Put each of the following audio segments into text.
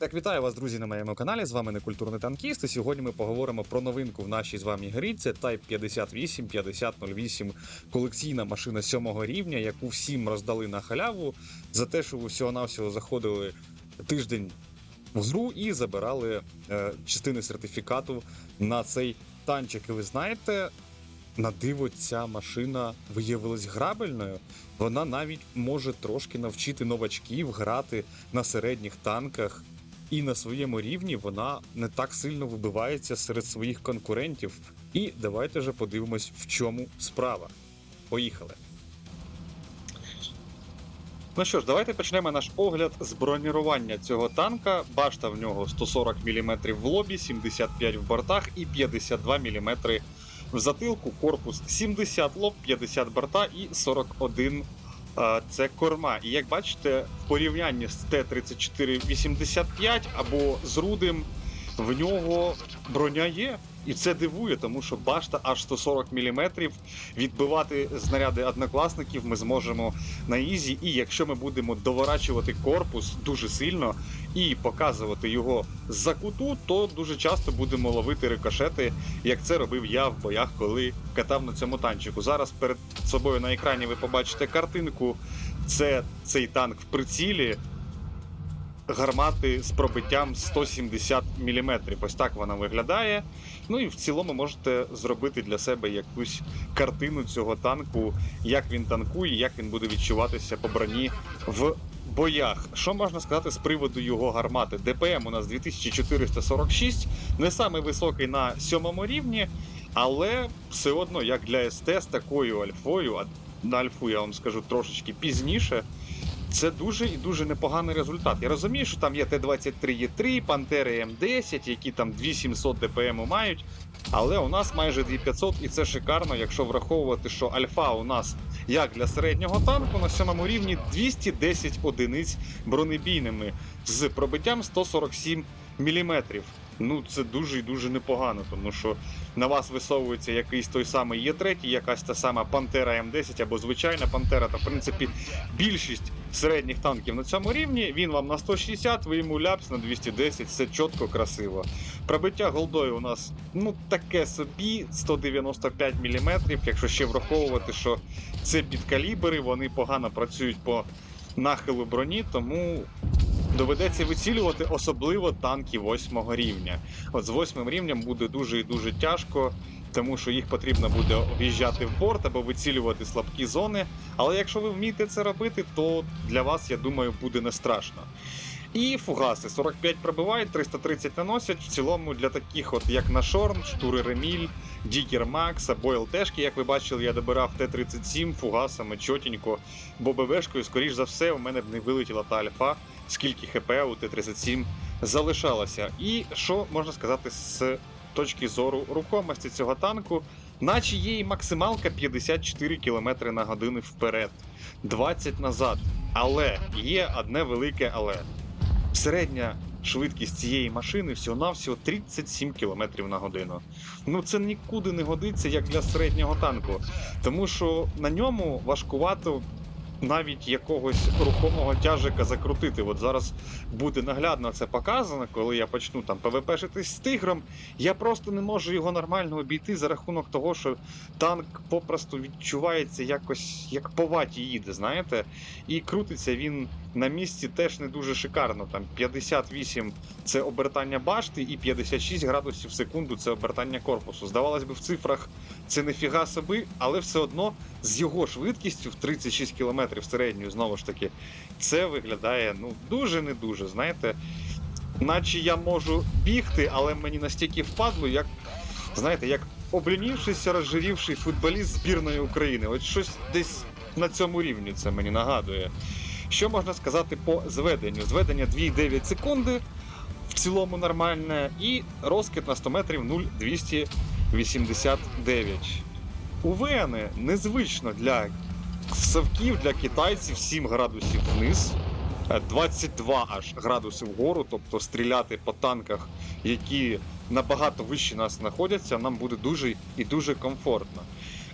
Так, вітаю вас, друзі, на моєму каналі. З вами некультурний танкіст. І сьогодні ми поговоримо про новинку в нашій з вами грі. Це Type 58 5008 колекційна машина сьомого рівня, яку всім роздали на халяву за те, що ви всього-навсього заходили тиждень в гру і забирали е, частини сертифікату на цей танчик. І ви знаєте, на диво ця машина виявилась грабельною. Вона навіть може трошки навчити новачків грати на середніх танках. І на своєму рівні вона не так сильно вибивається серед своїх конкурентів. І давайте же подивимось, в чому справа. Поїхали. Ну що ж, давайте почнемо наш огляд з бронірування цього танка. Башта в нього 140 мм в лобі, 75 в бортах і 52 мм в затилку. Корпус 70 лоб, 50 борта і 41 а, це корма. І як бачите, в порівнянні з Т-3485 або з Рудим, в нього броня є. І це дивує, тому що башта аж 140 мм. Відбивати знаряди однокласників ми зможемо на ізі. І якщо ми будемо доворачувати корпус дуже сильно і показувати його за куту, то дуже часто будемо ловити рикошети, як це робив я в боях, коли катав на цьому танчику. Зараз перед собою на екрані ви побачите картинку. Це цей танк в прицілі. Гармати з пробиттям 170 мм. Ось так вона виглядає. Ну і в цілому можете зробити для себе якусь картину цього танку, як він танкує, як він буде відчуватися по броні в боях. Що можна сказати з приводу його гармати? ДПМ у нас 2446, не самий високий на сьомому рівні, але все одно, як для СТ з такою альфою, а на альфу я вам скажу трошечки пізніше. Це дуже і дуже непоганий результат. Я розумію, що там є Т-23Е3, Пантери М10, які там 2700 ДПМ мають, але у нас майже 2500 і це шикарно, якщо враховувати, що альфа у нас як для середнього танку на сьомому рівні 210 одиниць бронебійними з пробиттям 147 мм. Ну, це дуже і дуже непогано, тому що на вас висовується якийсь той самий Є3, якась та сама Пантера М10 або звичайна Пантера, та в принципі більшість середніх танків на цьому рівні. Він вам на 160, ви йому ляпс на 210, все чітко, красиво. Пробиття голдою у нас ну таке собі 195 мм, якщо ще враховувати, що це підкалібри, вони погано працюють по нахилу броні, тому доведеться вицілювати особливо танки восьмого рівня. От з восьмим рівнем буде дуже і дуже тяжко, тому що їх потрібно буде об'їжджати в борт або вицілювати слабкі зони. Але якщо ви вмієте це робити, то для вас, я думаю, буде не страшно. І фугаси 45 пробивають, 330 наносять. В цілому для таких, от як на Шорн, Штури Реміль, Дікер Макс або ЛТшки, як ви бачили, я добирав Т-37 фугасами чотенько, бо БВшкою, скоріш за все, у мене б не вилетіла та альфа, скільки ХП у Т-37 залишалося. І що можна сказати з точки зору рухомості цього танку? Наче є і максималка 54 км на годину вперед, 20 назад. Але є одне велике але. Середня швидкість цієї машини всього-навсього 37 км на годину. Ну це нікуди не годиться як для середнього танку, тому що на ньому важкувато навіть якогось рухомого тяжика закрутити. От зараз буде наглядно це показано, коли я почну там ПВПшитись з тигром. Я просто не можу його нормально обійти за рахунок того, що танк попросту відчувається якось як по ваті їде, знаєте, і крутиться він на місці теж не дуже шикарно. Там 58 це обертання башти, і 56 градусів в секунду це обертання корпусу. Здавалось би, в цифрах це нефіга собі, але все одно з його швидкістю в 36 км середньою, знову ж таки, це виглядає ну дуже не дуже. Знаєте, наче я можу бігти, але мені настільки впадло, як знаєте, як облінівшийся, розжирівший футболіст збірної України. От щось десь на цьому рівні це мені нагадує. Що можна сказати по зведенню? Зведення 2,9 секунди, в цілому нормальне, і розкид на 100 метрів 0,289. У Вени незвично для совків, для китайців 7 градусів вниз, е, 22 аж градуси вгору, тобто стріляти по танках, які набагато вище нас знаходяться, нам буде дуже і дуже комфортно.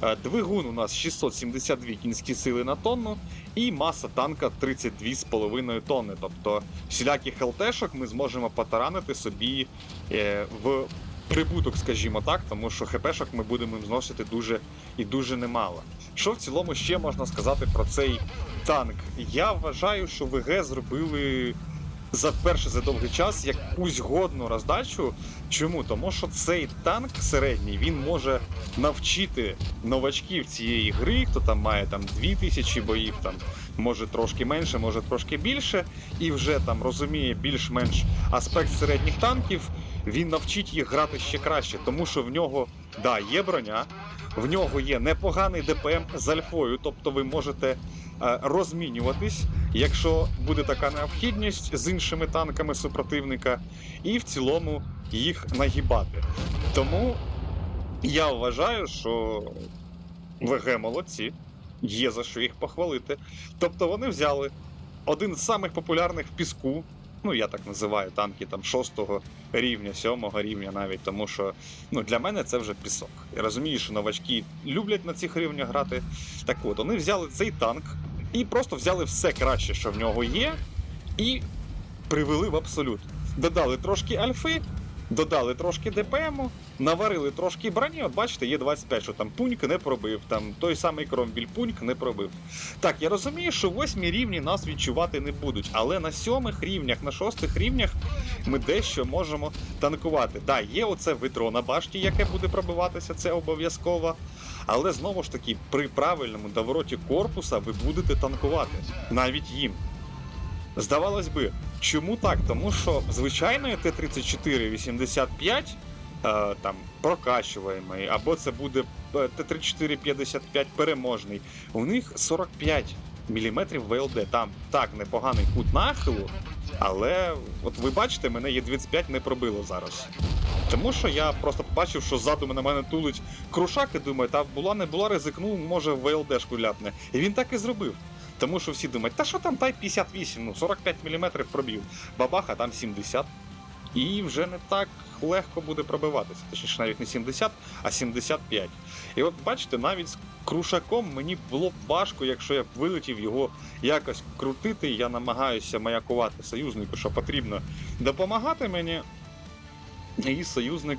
Е, Двигун у нас 672 кінські сили на тонну, і маса танка 32,5 тонни. Тобто всіляких ЛТшок ми зможемо потаранити собі е, в прибуток, скажімо так, тому що ХПшок ми будемо їм зносити дуже і дуже немало. Що в цілому ще можна сказати про цей танк? Я вважаю, що ВГ зробили за перший за довгий час якусь годну роздачу. Чому? Тому що цей танк середній він може навчити новачків цієї гри, хто там має там 2000 боїв, там може трошки менше, може трошки більше, і вже там розуміє більш-менш аспект середніх танків. Він навчить їх грати ще краще, тому що в нього да, є броня, в нього є непоганий ДПМ з альфою, тобто ви можете е, розмінюватись, якщо буде така необхідність з іншими танками супротивника, і в цілому їх нагибати. Тому я вважаю, що ВГ молодці, є за що їх похвалити. Тобто вони взяли один з самих популярних в піску. Ну, я так називаю танки там шостого рівня, сьомого рівня навіть, тому що ну, для мене це вже пісок. Я розумію, що новачки люблять на цих рівнях грати. Так от, вони взяли цей танк і просто взяли все краще, що в нього є, і привели в абсолют. Додали трошки альфи, додали трошки ДПМу, наварили трошки броні. От бачите, є 25, що там пуньк не пробив, там той самий кромбіль пуньк не пробив. Так, я розумію, що восьмі рівні нас відчувати не будуть, але на сьомих рівнях, на шостих рівнях ми дещо можемо танкувати. Так, є оце витро на башті, яке буде пробиватися, це обов'язково. Але знову ж таки, при правильному довороті корпуса ви будете танкувати навіть їм. Здавалось би, чому так? Тому що звичайної Т-34-85 е, там прокачуваємо, або це буде е, Т-34-55 переможний. У них 45 мм ВЛД. Там так непоганий кут нахилу, але от ви бачите, мене є 25 не пробило зараз. Тому що я просто побачив, що ззаду на мене тулить крушак і думаю, та була не була, ризикнув, може ВЛДшку ляпне. І він так і зробив. Тому що всі думають, та що там тай 58, ну 45 мм пробів. Бабаха там 70. І вже не так легко буде пробиватися. Точніше, навіть не 70, а 75. І от бачите, навіть з крушаком мені було б важко, якщо я б вилетів його якось крутити. Я намагаюся маякувати союзнику, що потрібно допомагати мені. І союзник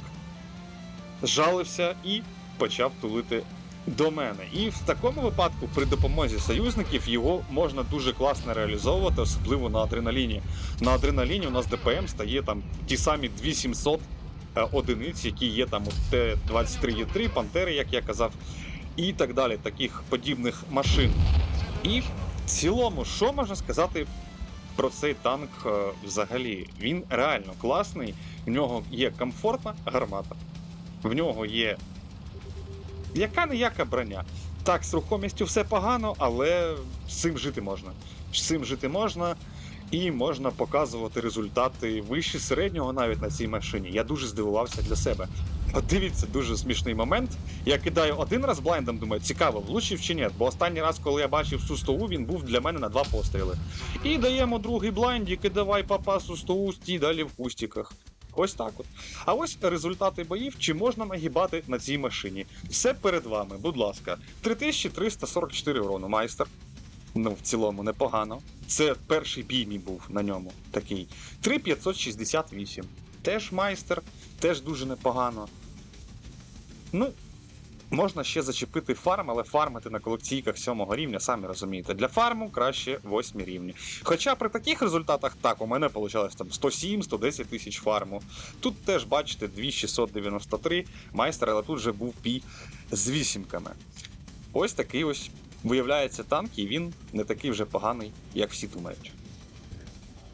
жалився і почав тулити до мене. І в такому випадку, при допомозі союзників, його можна дуже класно реалізовувати, особливо на адреналіні. На адреналіні у нас ДПМ стає там ті самі 2700 е, одиниць, які є там у Т-23Е3, Пантери, як я казав, і так далі, таких подібних машин. І в цілому, що можна сказати про цей танк е, взагалі? Він реально класний, в нього є комфортна гармата, в нього є яка ніяка броня. Так, з рухомістю все погано, але з цим жити можна. З цим жити можна, і можна показувати результати вище середнього навіть на цій машині. Я дуже здивувався для себе. От дивіться, дуже смішний момент. Я кидаю один раз блайндом, думаю, цікаво, влучив чи ні. Бо останній раз, коли я бачив Су-100, він був для мене на два постріли. І даємо другий блайндік, і давай папа Су-100, стій далі в кустиках. Ось так от. А ось результати боїв, чи можна нагибати на цій машині. Все перед вами, будь ласка. 3344 урону, майстер. Ну, в цілому, непогано. Це перший бій мій був на ньому такий. 3568. Теж майстер, теж дуже непогано. Ну, можна ще зачепити фарм, але фармити на колекційках 7 рівня, самі розумієте. Для фарму краще 8 рівні. Хоча при таких результатах так, у мене вийшло там 107-110 тисяч фарму. Тут теж, бачите, 2693 майстер, але тут вже був пій з вісімками. Ось такий ось виявляється танк, і він не такий вже поганий, як всі думають.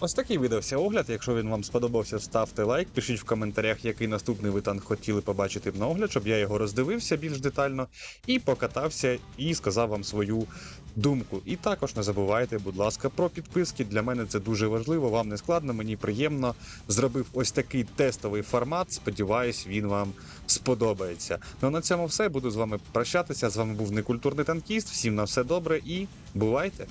Ось такий видався огляд. Якщо він вам сподобався, ставте лайк, пишіть в коментарях, який наступний ви танк хотіли побачити на огляд, щоб я його роздивився більш детально і покатався і сказав вам свою думку. І також не забувайте, будь ласка, про підписки. Для мене це дуже важливо, вам не складно, мені приємно. Зробив ось такий тестовий формат. Сподіваюсь, він вам сподобається. Ну а на цьому все. Буду з вами прощатися. З вами був некультурний танкіст. Всім на все добре і бувайте!